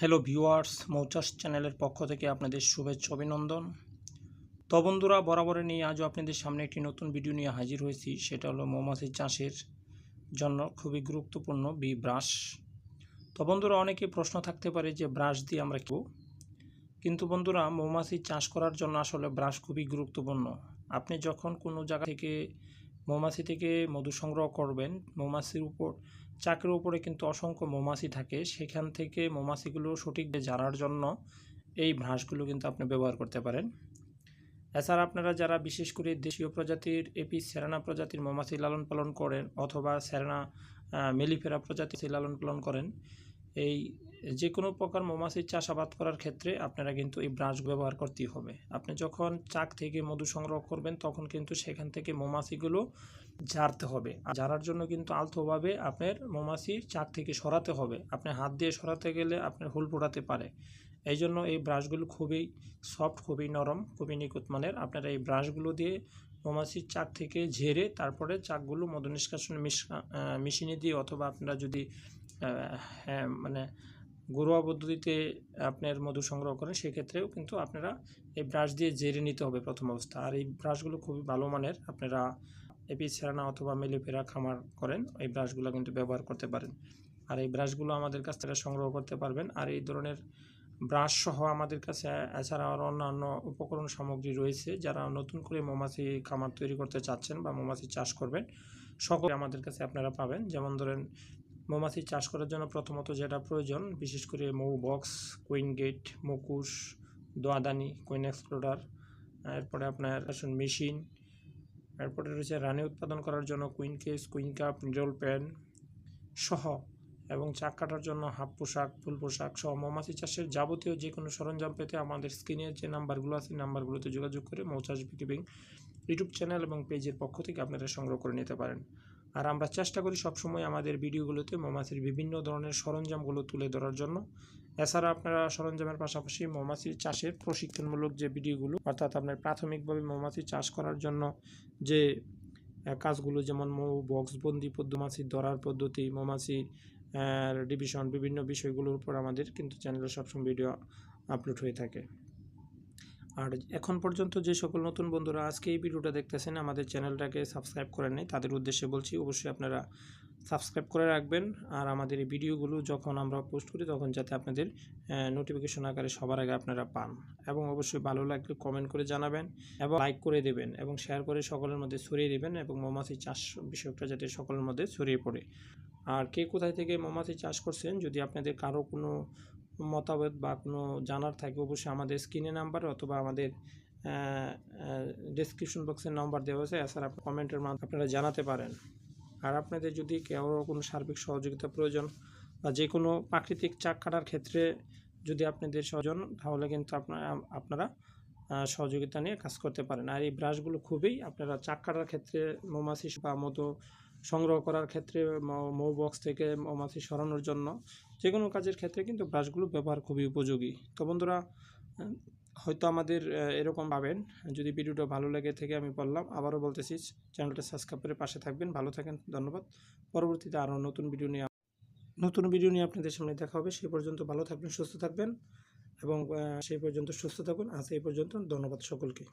Hello viewers মৌচাস চ্যানেলের পক্ষ থেকে আপনাদের শুভেচ্ছা, অভিনন্দন। তো বন্ধুরা বরাবরে নিয়ে আজও আপনাদের সামনে একটি নতুন ভিডিও নিয়ে হাজির হয়েছি। সেটা হলো মৌমাছি চাষের জন্য খুবই গুরুত্বপূর্ণ বি ব্রাশ তো বন্ধুরা, অনেকে প্রশ্ন থাকতে পারে যে ব্রাশ দিয়ে আমরা কেউ কিন্তু বন্ধুরা, মৌমাছি চাষ করার জন্য আসলে ব্রাশ খুবই গুরুত্বপূর্ণ। আপনি যখন কোনো জায়গা থেকে মৌমাছি থেকে মধু সংগ্রহ করবেন। মৌমাছির উপর, চাকের উপরে কিন্তু অসংখ্য মৌমাছি থাকে। সেখান থেকে মৌমাছিগুলো সঠিকভাবে জানার জন্য এই ব্রাশগুলো কিন্তু আপনি ব্যবহার করতে পারেন। এছাড়া আপনারা যারা বিশেষ করে দেশীয় প্রজাতির এপি সেরানা প্রজাতির মৌমাছি লালন পালন করেন অথবা সেরানা মেলিফেরা প্রজাতির লালন পালন করেন এই যে কোনো প্রকার মৌমাছির চাষাবাদ করার ক্ষেত্রে আপনারা কিন্তু এই ব্রাশ ব্যবহার করতেই হবে। আপনি যখন চাক থেকে মধু সংগ্রহ করবেন, তখন কিন্তু সেখান থেকে মৌমাছিগুলো ঝাড়তে হবে। আর ঝাড়ার জন্য কিন্তু আলতোভাবে আপনার মৌমাছি চাক থেকে সরাতে হবে। আপনি হাত দিয়ে সরাতে গেলে আপনার হুল পোড়াতে পারে। এই জন্য এই ব্রাশগুলো খুবই সফট, খুবই নরম, খুবই নিখুঁত মানের। আপনারা এই ব্রাশগুলো দিয়ে মৌমাছির চাক থেকে ঝেড়ে তারপরে চাকগুলো মধু নিষ্কাশন মেশিনে দিয়ে অথবা আপনারা যদি হ্যাঁ মানে ঘরোয়া পদ্ধতিতে আপনার মধু সংগ্রহ করেন, সেক্ষেত্রেও কিন্তু আপনারা এই ব্রাশ দিয়ে জেরে নিতে হবে প্রথম অবস্থা। আর এই ব্রাশগুলো খুবই ভালো মানের। আপনারা এপি সেরানা অথবা মেলিফেরা খামার করেন, এই ব্রাশগুলো কিন্তু ব্যবহার করতে পারেন। আর এই ব্রাশগুলো আমাদের কাছ থেকে সংগ্রহ করতে পারবেন। আর এই ধরনের ব্রাশ সহ আমাদের কাছে, এছাড়া আরও অন্যান্য উপকরণ সামগ্রী রয়েছে যারা নতুন করে মৌমাছি খামার তৈরি করতে চাচ্ছেন বা মৌমাছি চাষ করবেন। সকল আমাদের কাছে আপনারা পাবেন। যেমন ধরেন, মৌমাছি চাষ করার জন্য প্রথমত যেটা প্রয়োজন, বিশেষ করে মৌ বক্স, কুইন গেট, মুকুশ, দোয়াদানি, কুইন এক্সপ্লোরার এরপরে আপনার আসুন মেশিন, এরপরে রয়েছে রানি উৎপাদন করার জন্য queen case, queen cup needle pan সহ এবং চাক কাটার জন্য হাফ পোশাক, ফুল পোশাক সহ মৌমাছি চাষের যাবতীয় যে কোনো সরঞ্জাম পেতে আমাদের স্ক্রিনের যে নাম্বারগুলো আছে নাম্বারগুলোতে যোগাযোগ করে মৌচাষ বিকিবিং ইউটিউব চ্যানেল এবং পেজের পক্ষ থেকে আপনারা সংগ্রহ করে নিতে পারেন। আর আমরা চেষ্টা করি সবসময় আমাদের ভিডিওগুলোতে মৌমাছির বিভিন্ন ধরনের সরঞ্জামগুলো তুলে ধরার জন্য। এছাড়া আপনারা সরঞ্জামের পাশাপাশি মৌমাছি চাষের প্রশিক্ষণমূলক যে ভিডিওগুলো, অর্থাৎ আপনার প্রাথমিকভাবে মৌমাছি চাষ করার জন্য যে কাজগুলো যেমন মৌ, বক্স বন্দি পদ্ধতি ধরার পদ্ধতি মৌমাছি ডিভিশন বিভিন্ন বিষয়গুলোর উপর আমাদের কিন্তু চ্যানেলে সবসময় ভিডিও আপলোড হয়ে থাকে। আর এখন পর্যন্ত যে সকল নতুন বন্ধুরা আজকে এই ভিডিওটা দেখতেছেন, আমাদের চ্যানেলটাকে সাবস্ক্রাইব করেন নাই, তাদের উদ্দেশ্যে বলছি অবশ্যই আপনারা সাবস্ক্রাইব করে রাখবেন। আর আমাদের এই ভিডিওগুলো যখন আমরা পোস্ট করি, তখন যাতে আপনাদের নোটিফিকেশন আকারে সবার আগে আপনারা পান। এবং অবশ্যই ভালো লাগলে কমেন্ট করে জানাবেন এবং লাইক করে দেবেন এবং শেয়ার করে সকলের মধ্যে ছড়িয়ে দেবেন এবং মৌমাছি চাষ বিষয়টা যাতে সকলের মধ্যে ছড়িয়ে পড়ে। আর কে কোথায় থেকে মৌমাছি চাষ করছেন, যদি আপনাদের কারও কোনো মতামত বা কোনো জানার থাকে, অবশ্যই আমাদের স্ক্রিনে নাম্বার অথবা আমাদের ডিসক্রিপশন বক্সের নাম্বার দেওয়া আছে। এছাড়া কমেন্টের মাধ্যমে আপনারা জানাতে পারেন। আর আপনাদের যদি কেউ কোনো সার্বিক সহযোগিতা প্রয়োজন বা যে কোনো প্রাকৃতিক চাক কাটার ক্ষেত্রে যদি আপনাদের সহজন, তাহলে কিন্তু আপনারা আপনারা সহযোগিতা নিয়ে কাজ করতে পারেন। আর এই ব্রাশগুলো খুবই আপনারা চাক কাটার ক্ষেত্রে মৌমাছি বা মতো সংগ্রহ করার ক্ষেত্রে মৌ বক্স থেকে মৌমাছি সরানোর জন্য যে কোনো কাজের ক্ষেত্রে কিন্তু ব্রাশগুলো ব্যবহার খুবই উপযোগী। তো বন্ধুরা হয়তো আমাদের এরকম পাবেন যদি ভিডিওটা ভালো লেগে থেকে আমি বললাম, আবারও বলতেছি, চ্যানেলটা সাবস্ক্রাইব করে পাশে থাকবেন। ভালো থাকেন, ধন্যবাদ। পরবর্তীতে আরও নতুন ভিডিও নিয়ে নতুন ভিডিও নিয়ে আপনাদের সামনে দেখা হবে। সেই পর্যন্ত ভালো থাকবেন, সুস্থ থাকবেন এবং সেই পর্যন্ত সুস্থ থাকুন। আজ এই পর্যন্ত, ধন্যবাদ সকলকে।